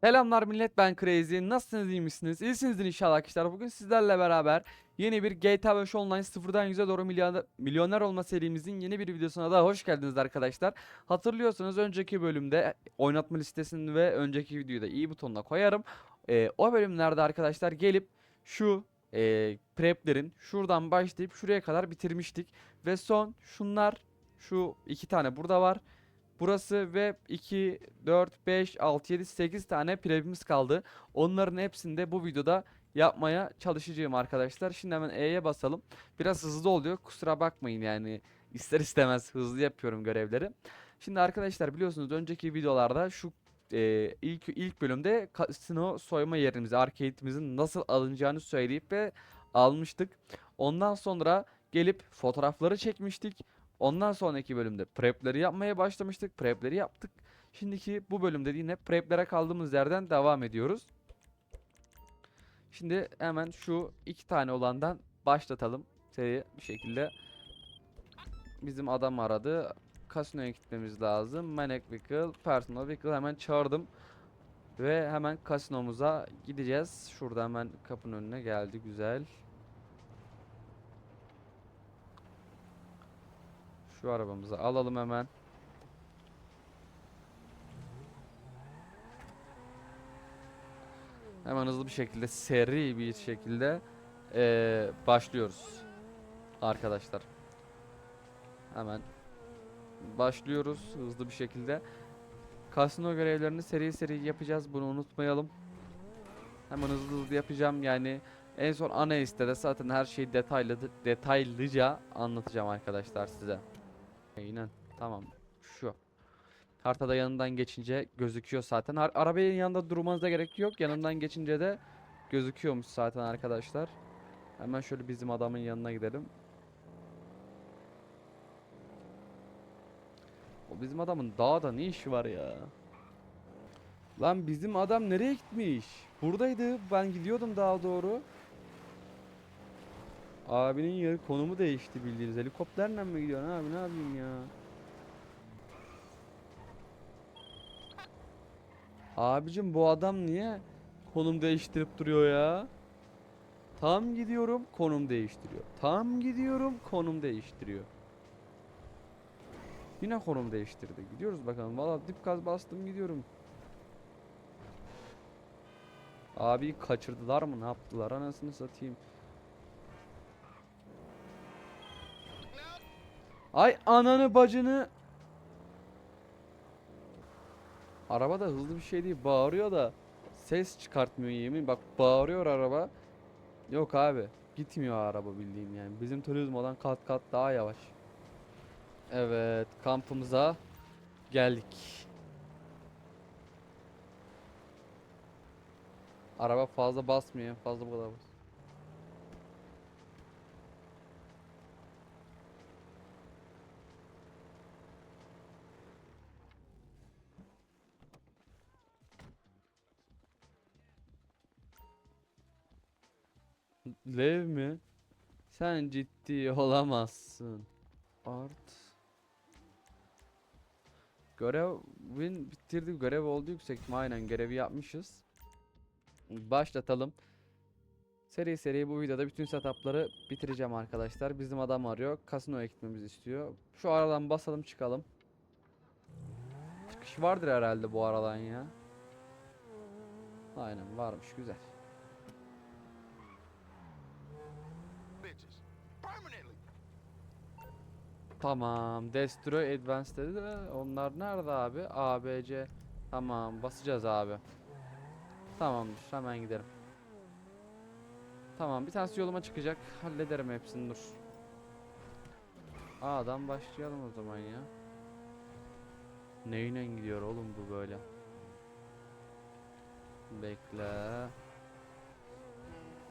Selamlar millet ben Crazy. Nasılsınız iyi misiniz? İyisinizdir inşallah arkadaşlar. Bugün sizlerle beraber yeni bir GTA 5 Online sıfırdan 100'e doğru milyoner, milyoner olma serimizin yeni bir videosuna da hoş geldiniz arkadaşlar. Hatırlıyorsanız önceki bölümde oynatma listesini ve önceki videoyu da iyi butonuna koyarım. Ee, o bölümlerde arkadaşlar gelip şu e, preplerin şuradan başlayıp şuraya kadar bitirmiştik. Ve son şunlar şu iki tane burada var. Burası ve 2, 4, 5, 6, 7, 8 tane prep'imiz kaldı. Onların hepsini de bu videoda yapmaya çalışacağım arkadaşlar. Şimdi hemen E'ye basalım. Biraz hızlı oluyor. Kusura bakmayın yani. ister istemez hızlı yapıyorum görevleri. Şimdi arkadaşlar biliyorsunuz önceki videolarda şu e, ilk ilk bölümde kasino soyma yerimizi, arcade'imizin nasıl alınacağını söyleyip ve almıştık. Ondan sonra gelip fotoğrafları çekmiştik. Ondan sonraki bölümde prepleri yapmaya başlamıştık. Prepleri yaptık. Şimdiki bu bölümde yine preplere kaldığımız yerden devam ediyoruz. Şimdi hemen şu iki tane olandan başlatalım. Seri bir şekilde. Bizim adam aradı. Kasinoya gitmemiz lazım. Maniac Vehicle, Personal Vehicle hemen çağırdım. Ve hemen kasinomuza gideceğiz. Şurada hemen kapının önüne geldi. Güzel. Şu arabamızı alalım hemen. Hemen hızlı bir şekilde, seri bir şekilde eee, başlıyoruz. Arkadaşlar. Hemen başlıyoruz hızlı bir şekilde. Kasino görevlerini seri seri yapacağız. Bunu unutmayalım. Hemen hızlı hızlı yapacağım. Yani en son ana listede zaten her şeyi detaylı detaylıca anlatacağım arkadaşlar size. Aynen. Tamam. Şu. Haritada yanından geçince gözüküyor zaten. Har arabanın yanında durmanıza gerek yok. Yanından geçince de gözüküyormuş zaten arkadaşlar. Hemen şöyle bizim adamın yanına gidelim. O bizim adamın dağda ne işi var ya? Lan bizim adam nereye gitmiş? Buradaydı. Ben gidiyordum daha doğru. Abinin yeri konumu değişti bildiğiniz. Helikopterle mi gidiyorsun abi ne yapayım ya? Abicim bu adam niye konum değiştirip duruyor ya? Tam gidiyorum konum değiştiriyor. Tam gidiyorum konum değiştiriyor. Yine konum değiştirdi. Gidiyoruz bakalım. Valla dip gaz bastım gidiyorum. Abi kaçırdılar mı? Ne yaptılar? Anasını satayım. Ay ananı bacını. Araba da hızlı bir şey değil. Bağırıyor da ses çıkartmıyor yemin. Bak bağırıyor araba. Yok abi. Gitmiyor araba bildiğin yani. Bizim turizmodan kat kat daha yavaş. Evet, kampımıza geldik. Araba fazla basmıyor. Fazla bu kadar bas. Lev mi? Sen ciddi olamazsın. Art. Görevin bitirdik. Görev oldu yüksek? Aynen görevi yapmışız. Başlatalım. Seri seri bu videoda bütün setupları bitireceğim arkadaşlar. Bizim adam arıyor. Kasinoya gitmemizi istiyor. Şu aradan basalım çıkalım. Çıkış vardır herhalde bu aradan ya. Aynen varmış güzel. Tamam. Destroy Advanced dedi de onlar nerede abi? A, B, C. Tamam basacağız abi. Tamamdır hemen gidelim. Tamam bir tanesi yoluma çıkacak. Hallederim hepsini dur. A'dan başlayalım o zaman ya. Neyle gidiyor oğlum bu böyle? Bekle.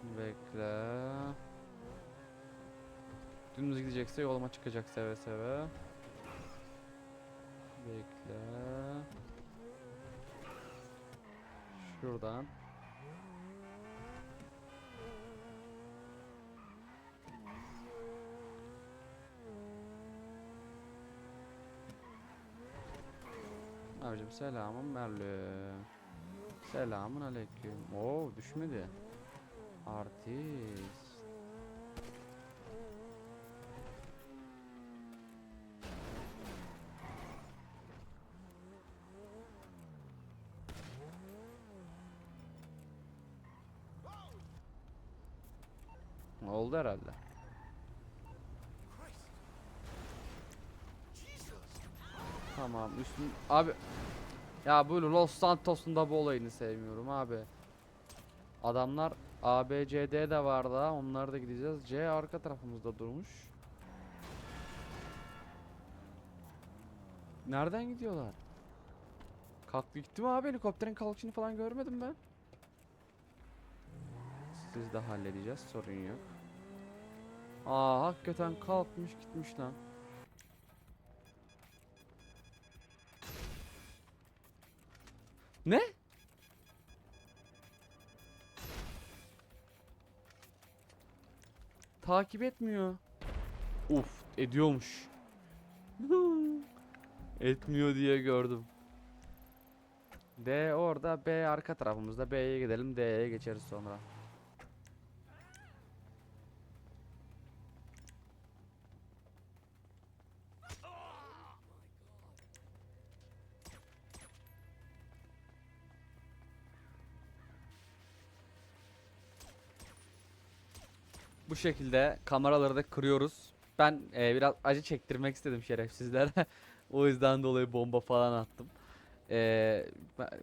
Bekle. Dümdüz gidecekse yoluma çıkacak seve seve. Bekle. Şuradan. Abicim selamım Merlü. Selamun aleyküm. Oo düşmedi. Artist. Oldu herhalde. Tamam üstün abi ya bu Los Santos'un da bu olayını sevmiyorum abi. Adamlar A, B, C, D de var da da gideceğiz. C arka tarafımızda durmuş. Nereden gidiyorlar? Kalktı gitti mi abi helikopterin kalkışını falan görmedim ben. Siz de halledeceğiz sorun yok. Aa hakikaten kalkmış gitmiş lan. Ne? Takip etmiyor. Uf, ediyormuş. Etmiyor diye gördüm. D orada, B arka tarafımızda. B'ye gidelim, D'ye geçeriz sonra. Bu şekilde kameraları da kırıyoruz. Ben e, biraz acı çektirmek istedim şerefsizlere. o yüzden dolayı bomba falan attım. E,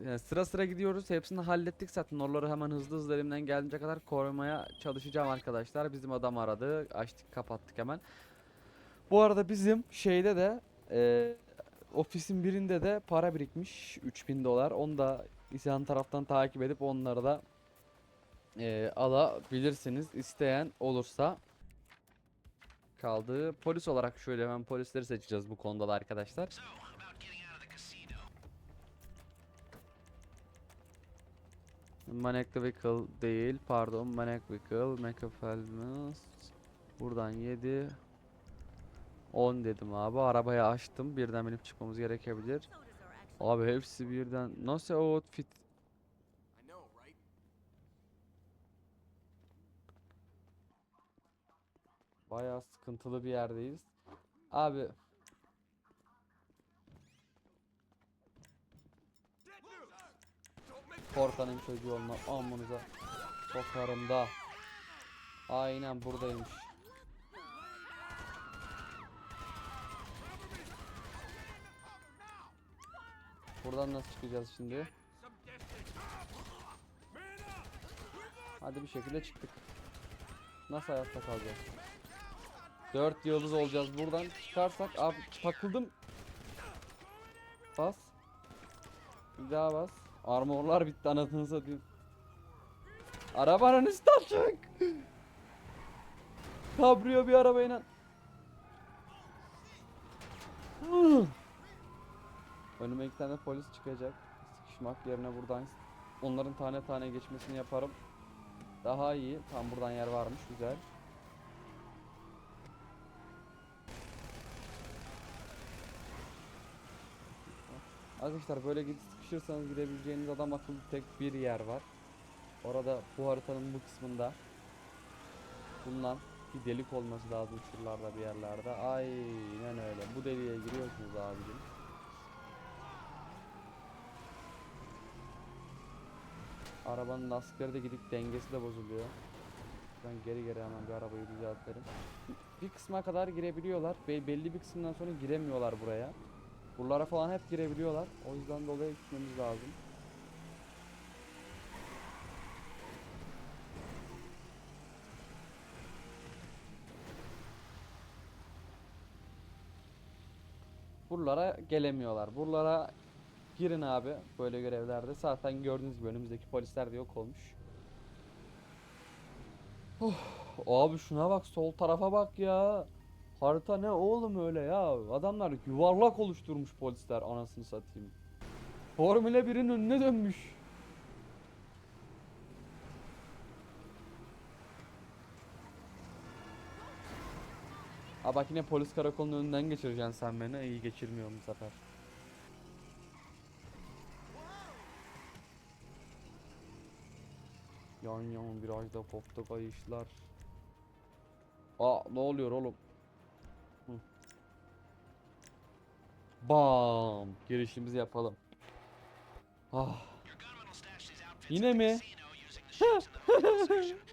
yani sıra sıra gidiyoruz. Hepsini hallettik zaten. Oraları hemen hızlı hızlı elimden geldiğince kadar korumaya çalışacağım arkadaşlar. Bizim adam aradı. Açtık kapattık hemen. Bu arada bizim şeyde de e, ofisin birinde de para birikmiş. 3000 dolar. Onu da yan taraftan takip edip onları da e, alabilirsiniz isteyen olursa. Kaldı. Polis olarak şöyle hemen polisleri seçeceğiz bu konuda da arkadaşlar. The Vehicle değil pardon. Maniac Vehicle Mekafalmus Buradan 7 10 dedim abi. Arabayı açtım. Birden binip çıkmamız gerekebilir. Abi hepsi birden. Nasıl outfit Bayağı sıkıntılı bir yerdeyiz. Abi korkanın çocuğu olma amunuza sokarım da. Aynen buradaymış. Buradan nasıl çıkacağız şimdi? Hadi bir şekilde çıktık. Nasıl hayatta kalacağız? 4 yıldız olacağız buradan çıkarsak abi takıldım. Bas. Bir daha bas. Armorlar bitti anasını satayım. Arabanın üstü açık. Kabrio bir arabayla. Önüme iki tane polis çıkacak. Sıkışmak yerine buradan onların tane tane geçmesini yaparım. Daha iyi. Tam buradan yer varmış. Güzel. Arkadaşlar böyle gidip sıkışırsanız gidebileceğiniz adam akıllı tek bir yer var. Orada bu haritanın bu kısmında bulunan bir delik olması lazım şuralarda bir yerlerde. Aynen öyle. Bu deliğe giriyorsunuz abicim. Arabanın lastikleri de gidip dengesi de bozuluyor. Ben geri geri hemen bir arabayı düzeltelim. Bir kısma kadar girebiliyorlar. Be- belli bir kısımdan sonra giremiyorlar buraya. Buralara falan hep girebiliyorlar. O yüzden dolayı gitmemiz lazım. Buralara gelemiyorlar. Buralara girin abi böyle görevlerde. Zaten gördüğünüz gibi önümüzdeki polisler de yok olmuş. Oh, abi şuna bak sol tarafa bak ya. Harita ne oğlum öyle ya? Adamlar yuvarlak oluşturmuş polisler anasını satayım. Formula 1'in önüne dönmüş. Ha bak yine polis karakolunun önünden geçireceksin sen beni. İyi geçirmiyorum bu sefer. Yan yan virajda koptu kayışlar. Aa ne oluyor oğlum? Bam! Girişimizi yapalım. Ah. Yine mi?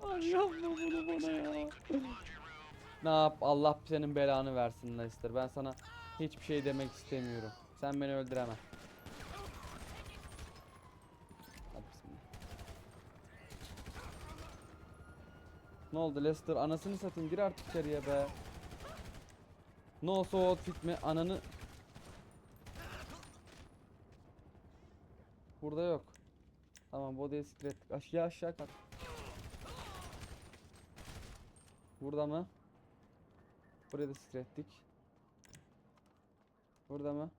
Ay bunu bana ya. Ne yap? Allah senin belanı versin Lester. Ben sana hiçbir şey demek istemiyorum. Sen beni öldüremem. Ne oldu Lester? Anasını satayım. Gir artık içeriye be. No so outfit mi? Ananı... Burada yok. Tamam body'ye siklettik. Aşağı aşağı kalk. Burada mı? Buraya da siklettik. Burada mı?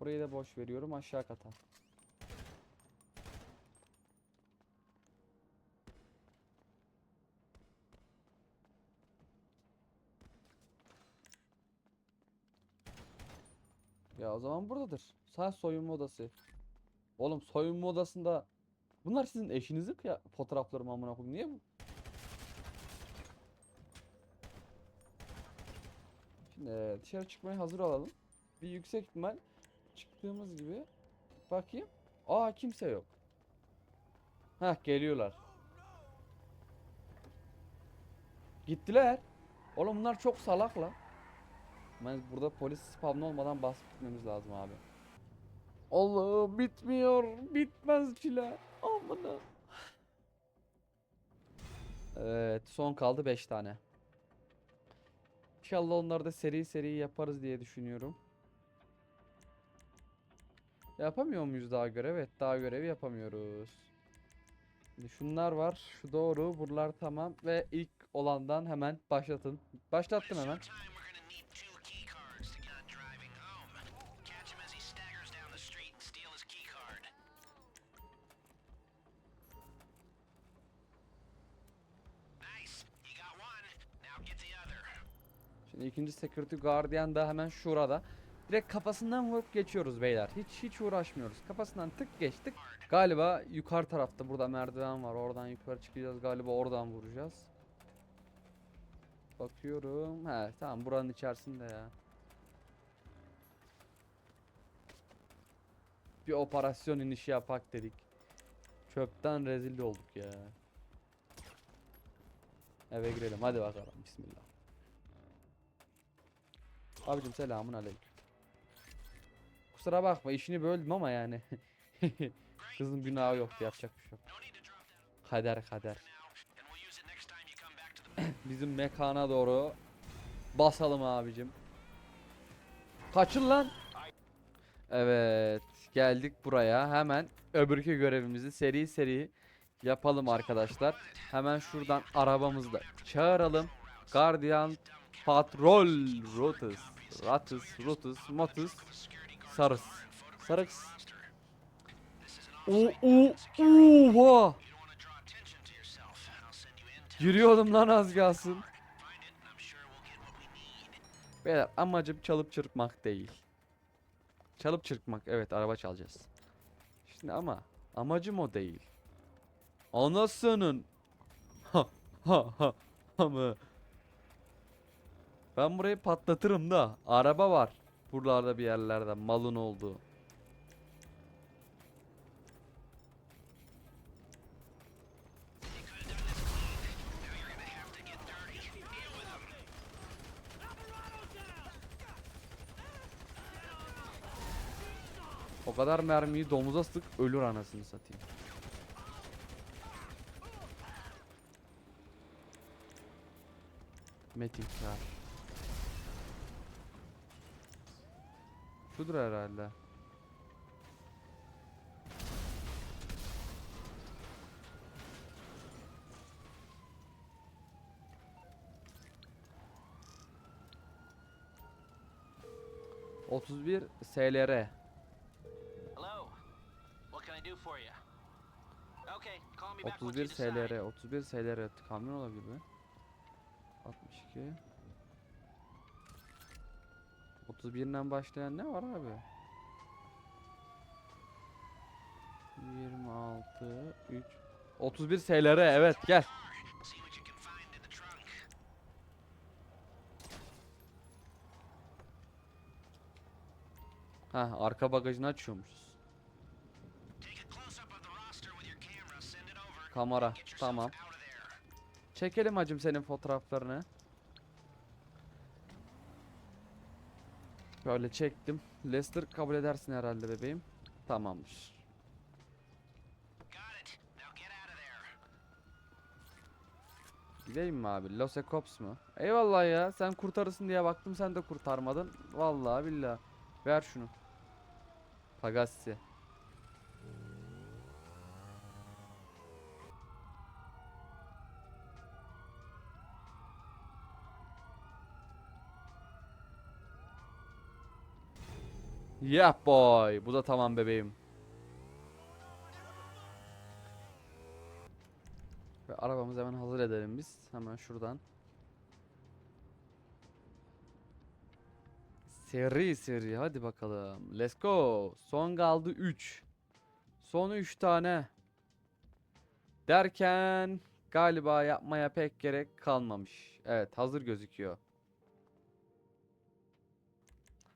Burayı da boş veriyorum aşağı kata. Ya o zaman buradadır. Sağ soyunma odası. Oğlum soyunma odasında bunlar sizin eşinizin ya fotoğrafları mı amına koyayım? Niye bu? Şimdi e, dışarı çıkmaya hazır olalım. Bir yüksek ihtimal çıktığımız gibi bakayım. Aa kimse yok. Hah geliyorlar. Gittiler. Oğlum bunlar çok salak lan. Ben burada polis spamlı olmadan basıp gitmemiz lazım abi. Allah'ım bitmiyor. Bitmez çile. Amına. Evet son kaldı 5 tane. İnşallah onları da seri seri yaparız diye düşünüyorum. Yapamıyor muyuz daha görev? Evet daha görevi yapamıyoruz. Şimdi şunlar var. Şu doğru. Buralar tamam. Ve ilk olandan hemen başlatın. Başlattım hemen. Şimdi ikinci security guardian da hemen şurada. Direkt kafasından vurup geçiyoruz beyler. Hiç hiç uğraşmıyoruz. Kafasından tık geçtik. Galiba yukarı tarafta burada merdiven var. Oradan yukarı çıkacağız. Galiba oradan vuracağız. Bakıyorum. He tamam buranın içerisinde ya. Bir operasyon inişi yapak dedik. Çöpten rezil olduk ya. Eve girelim hadi bakalım bismillah. Abicim selamun aleyküm. Kusura bakma işini böldüm ama yani. Kızın günahı yoktu yapacak bir şey yok. Kader kader. Bizim mekana doğru basalım abicim. Kaçın lan. Evet geldik buraya hemen öbürkü görevimizi seri seri yapalım arkadaşlar. Hemen şuradan arabamızı da çağıralım. Guardian Patrol Rotus Ratus Rotus Motus Sarıs Sarıks O o oha Yürüyordum lan az kalsın. Beyler amacım çalıp çırpmak değil. Çalıp çırpmak evet araba çalacağız. Şimdi ama amacım o değil. Anasının ha ha ha ha? Ben burayı patlatırım da araba var. Buralarda bir yerlerde malın olduğu. O kadar mermiyi domuza sık ölür anasını satayım. Metin kar. Şudur herhalde. Otuz bir SLR. Hello. What can I do for you? Okay, call me back once 31 you decide. SLR, 31 SLR kamyon olabilir mi? 62 31'den başlayan ne var abi? 3 31 SLR evet gel. Ha arka bagajını açıyormuşuz. Kamera tamam. Çekelim hacım senin fotoğraflarını. Böyle çektim. Lester kabul edersin herhalde bebeğim. Tamamdır. Gideyim mi abi? Los Ecops mu? Eyvallah ya. Sen kurtarırsın diye baktım sen de kurtarmadın. Vallahi billahi. Ver şunu. Pagassi. Yeah boy. Bu da tamam bebeğim. Ve arabamızı hemen hazır edelim biz. Hemen şuradan. Seri seri hadi bakalım. Let's go. Son kaldı 3. Son 3 tane. Derken galiba yapmaya pek gerek kalmamış. Evet hazır gözüküyor.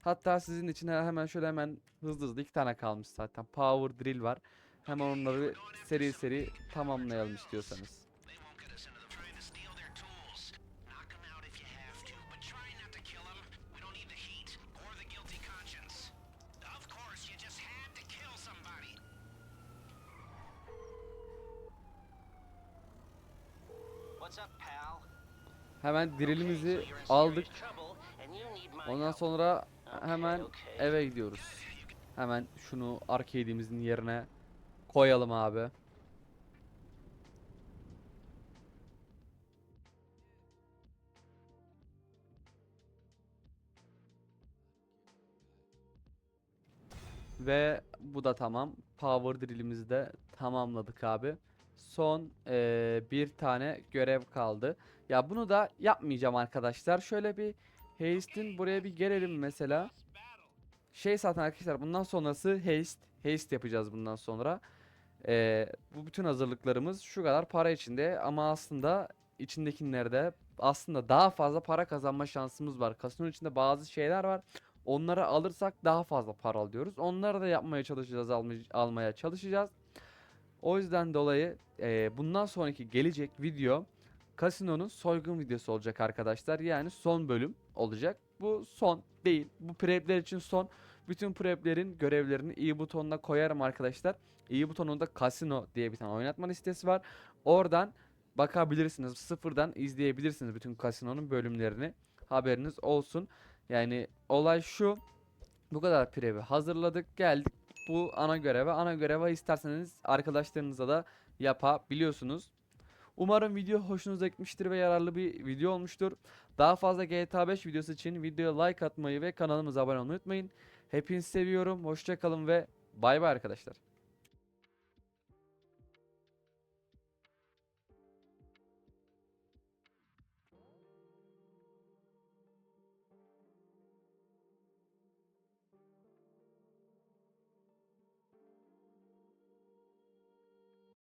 Hatta sizin için he- hemen şöyle hemen hızlı hızlı iki tane kalmış zaten. Power drill var. Hemen onları seri seri tamamlayalım istiyorsanız. Hemen drillimizi aldık. Ondan sonra hemen eve gidiyoruz. Hemen şunu arcade'imizin yerine koyalım abi. Ve bu da tamam. Power drill'imizi de tamamladık abi. Son eee, bir tane görev kaldı. Ya bunu da yapmayacağım arkadaşlar. Şöyle bir Haste'in buraya bir gelelim mesela. Şey zaten arkadaşlar bundan sonrası haste. Haste yapacağız bundan sonra. Ee, bu bütün hazırlıklarımız şu kadar para içinde ama aslında içindekilerde aslında daha fazla para kazanma şansımız var. Kasinonun içinde bazı şeyler var. Onları alırsak daha fazla para alıyoruz. Onları da yapmaya çalışacağız, almay- almaya çalışacağız. O yüzden dolayı e, bundan sonraki gelecek video Kasino'nun soygun videosu olacak arkadaşlar. Yani son bölüm olacak. Bu son değil. Bu prepler için son. Bütün preplerin görevlerini i butonuna koyarım arkadaşlar. i butonunda Casino diye bir tane oynatma listesi var. Oradan bakabilirsiniz. Sıfırdan izleyebilirsiniz bütün Casino'nun bölümlerini. Haberiniz olsun. Yani olay şu. Bu kadar previ hazırladık. Geldik bu ana göreve. Ana göreve isterseniz arkadaşlarınıza da yapabiliyorsunuz. Umarım video hoşunuza gitmiştir ve yararlı bir video olmuştur. Daha fazla GTA 5 videosu için videoya like atmayı ve kanalımıza abone olmayı unutmayın. Hepinizi seviyorum. Hoşça kalın ve bay bay arkadaşlar.